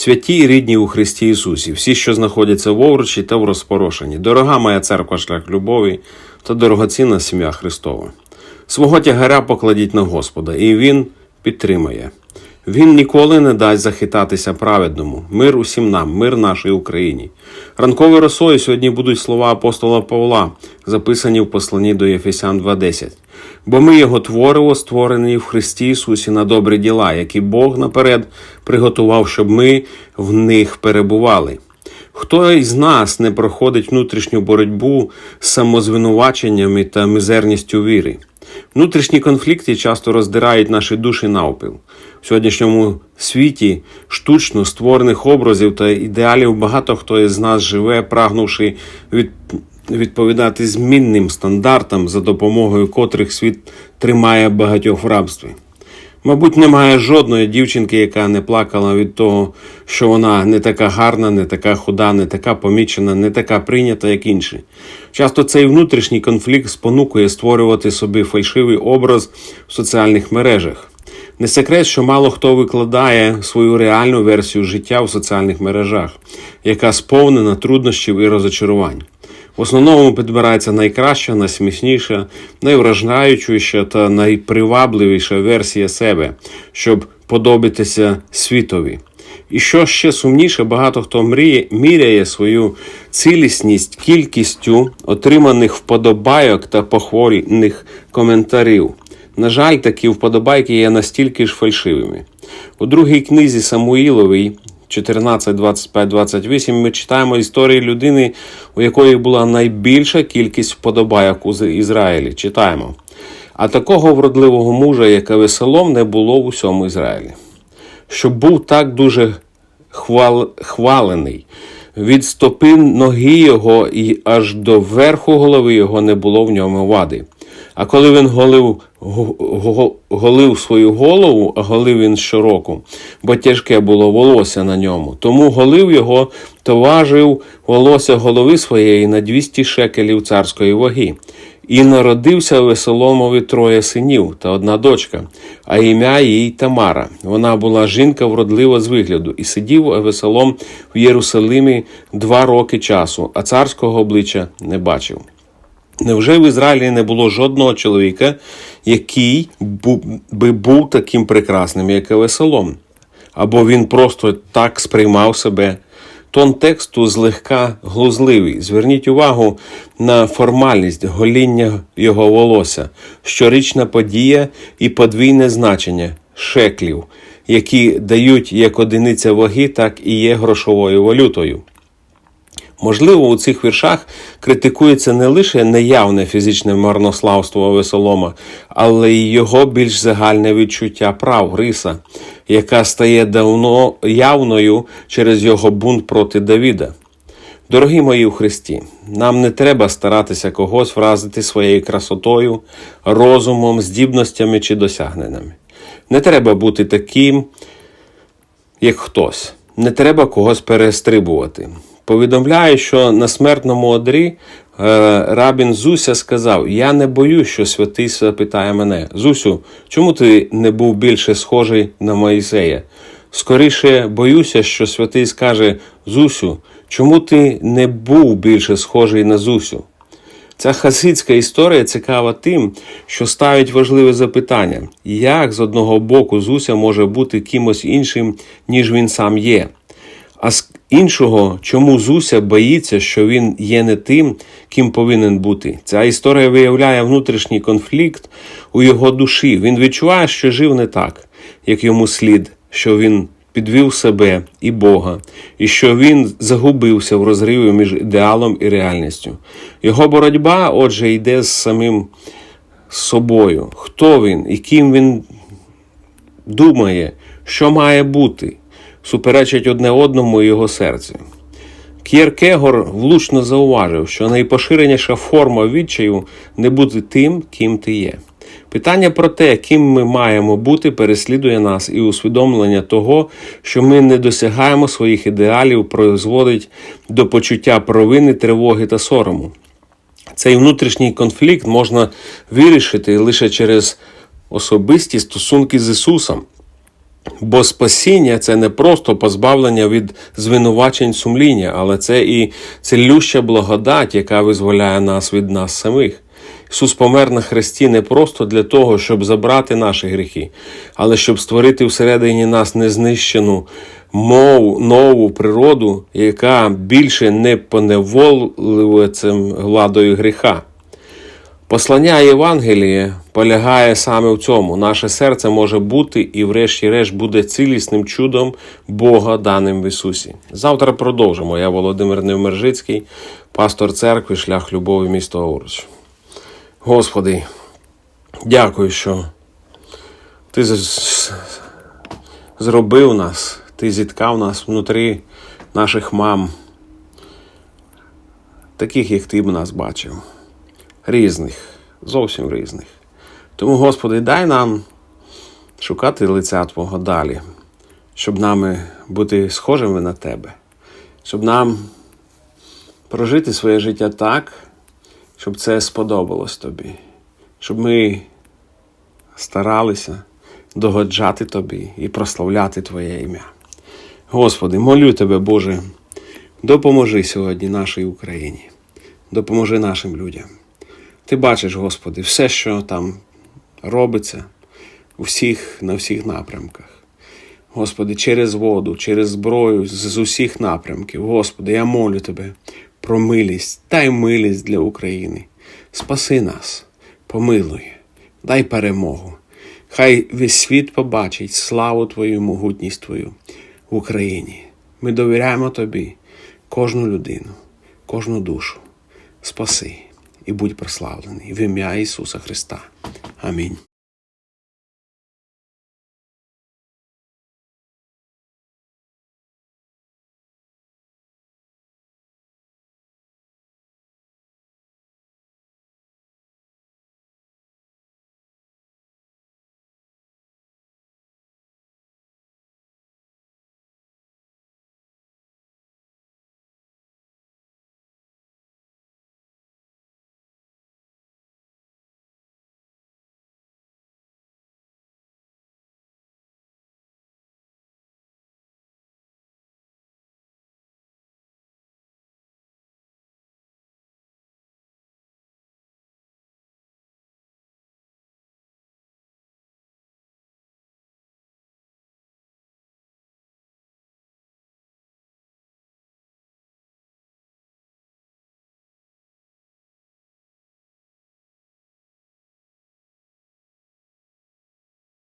Святі і рідні у Христі Ісусі, всі, що знаходяться в Овручі та в розпорошенні, дорога моя церква, шлях любові та дорогоцінна сім'я Христова. Свого тягаря покладіть на Господа, і Він підтримає. Він ніколи не дасть захитатися праведному. Мир усім нам, мир нашій Україні. Ранковою росою сьогодні будуть слова апостола Павла, записані в посланні до Єфесян 2.10. Бо ми його твориво створені в Христі Ісусі на добрі діла, які Бог наперед приготував, щоб ми в них перебували. Хто із нас не проходить внутрішню боротьбу з самозвинуваченнями та мізерністю віри? Внутрішні конфлікти часто роздирають наші душі навпіл. В сьогоднішньому світі штучно створених образів та ідеалів багато хто із нас живе, прагнувши від, відповідати змінним стандартам, за допомогою котрих світ тримає багатьох в рабстві. Мабуть, немає жодної дівчинки, яка не плакала від того, що вона не така гарна, не така худа, не така помічена, не така прийнята, як інші. Часто цей внутрішній конфлікт спонукує створювати собі фальшивий образ в соціальних мережах. Не секрет, що мало хто викладає свою реальну версію життя в соціальних мережах, яка сповнена труднощів і розочарувань. В основному підбирається найкраща, найсмішніша, найвражаючіша та найпривабливіша версія себе, щоб подобатися світові. І що ще сумніше, багато хто мріє, міряє свою цілісність кількістю отриманих вподобайок та похвальних коментарів. На жаль, такі вподобайки є настільки ж фальшивими. У другій книзі Самуїловій 14, 25, 28 ми читаємо історії людини, у якої була найбільша кількість вподобайок у Ізраїлі. Читаємо. А такого вродливого мужа, як Авесолом, не було в усьому Ізраїлі. Щоб був так дуже хвал... хвалений. Від стопи ноги його і аж до верху голови його не було в ньому вади. А коли він голив, го- го- голив свою голову, а голив він щороку, бо тяжке було волосся на ньому. Тому голив його, то важив волосся голови своєї на 200 шекелів царської ваги. І народився Весоломові троє синів та одна дочка, а ім'я їй Тамара. Вона була жінка вродлива з вигляду, і сидів Весолом в Єрусалимі два роки часу, а царського обличчя не бачив. Невже в Ізраїлі не було жодного чоловіка, який би був таким прекрасним, як Весолом? Або він просто так сприймав себе? Тон тексту злегка глузливий. Зверніть увагу на формальність гоління його волосся, щорічна подія і подвійне значення шеклів, які дають як одиниця ваги, так і є грошовою валютою. Можливо, у цих віршах критикується не лише неявне фізичне марнославство Весолома, але й його більш загальне відчуття прав риса, яка стає давно явною через його бунт проти Давіда. Дорогі мої у Христі, нам не треба старатися когось вразити своєю красотою, розумом, здібностями чи досягненнями. Не треба бути таким, як хтось. Не треба когось перестрибувати. Повідомляю, що на смертному одрі е, рабін Зуся сказав: Я не боюсь, що святий запитає мене. Зусю, чому ти не був більше схожий на Моїсея? Скоріше боюся, що святий скаже: Зусю, чому ти не був більше схожий на Зусю? Ця хасидська історія цікава тим, що ставить важливе запитання: як з одного боку Зуся може бути кимось іншим, ніж він сам є? А з іншого, чому Зуся боїться, що він є не тим, ким повинен бути? Ця історія виявляє внутрішній конфлікт у його душі. Він відчуває, що жив не так, як йому слід, що він підвів себе і Бога, і що він загубився в розриві між ідеалом і реальністю. Його боротьба, отже, йде з самим собою. Хто він і ким він думає, що має бути, суперечать одне одному і його серцю. К'єркегор влучно зауважив, що найпоширеніша форма відчаю не бути тим, ким ти є. Питання про те, ким ми маємо бути, переслідує нас, і усвідомлення того, що ми не досягаємо своїх ідеалів, призводить до почуття провини, тривоги та сорому. Цей внутрішній конфлікт можна вирішити лише через особисті стосунки з Ісусом. Бо спасіння це не просто позбавлення від звинувачень сумління, але це і цілюща благодать, яка визволяє нас від нас самих. Ісус помер на хресті не просто для того, щоб забрати наші гріхи, але щоб створити всередині нас незнищену мову, нову природу, яка більше не поневолює цим владою гріха. Послання Євангелія полягає саме в цьому. Наше серце може бути і, врешті-решт, буде цілісним чудом Бога, даним в Ісусі. Завтра продовжимо. Я Володимир Невмержицький, пастор церкви, шлях любові, місто Овруч. Господи, дякую, що Ти зробив нас, Ти зіткав нас внутрі наших мам, таких, як Ти б нас бачив різних, зовсім різних. Тому, Господи, дай нам шукати лиця Твого далі, щоб нами бути схожими на Тебе, щоб нам прожити своє життя так, щоб це сподобалось Тобі, щоб ми старалися догоджати Тобі і прославляти Твоє ім'я. Господи, молю Тебе, Боже, допоможи сьогодні нашій Україні, допоможи нашим людям. Ти бачиш, Господи, все, що там робиться у на всіх напрямках. Господи, через воду, через зброю, з усіх напрямків. Господи, я молю Тебе про милість, дай милість для України. Спаси нас, помилуй, дай перемогу. Хай весь світ побачить славу Твою, могутність Твою в Україні. Ми довіряємо Тобі кожну людину, кожну душу. Спаси і будь прославлений в ім'я Ісуса Христа. Амінь.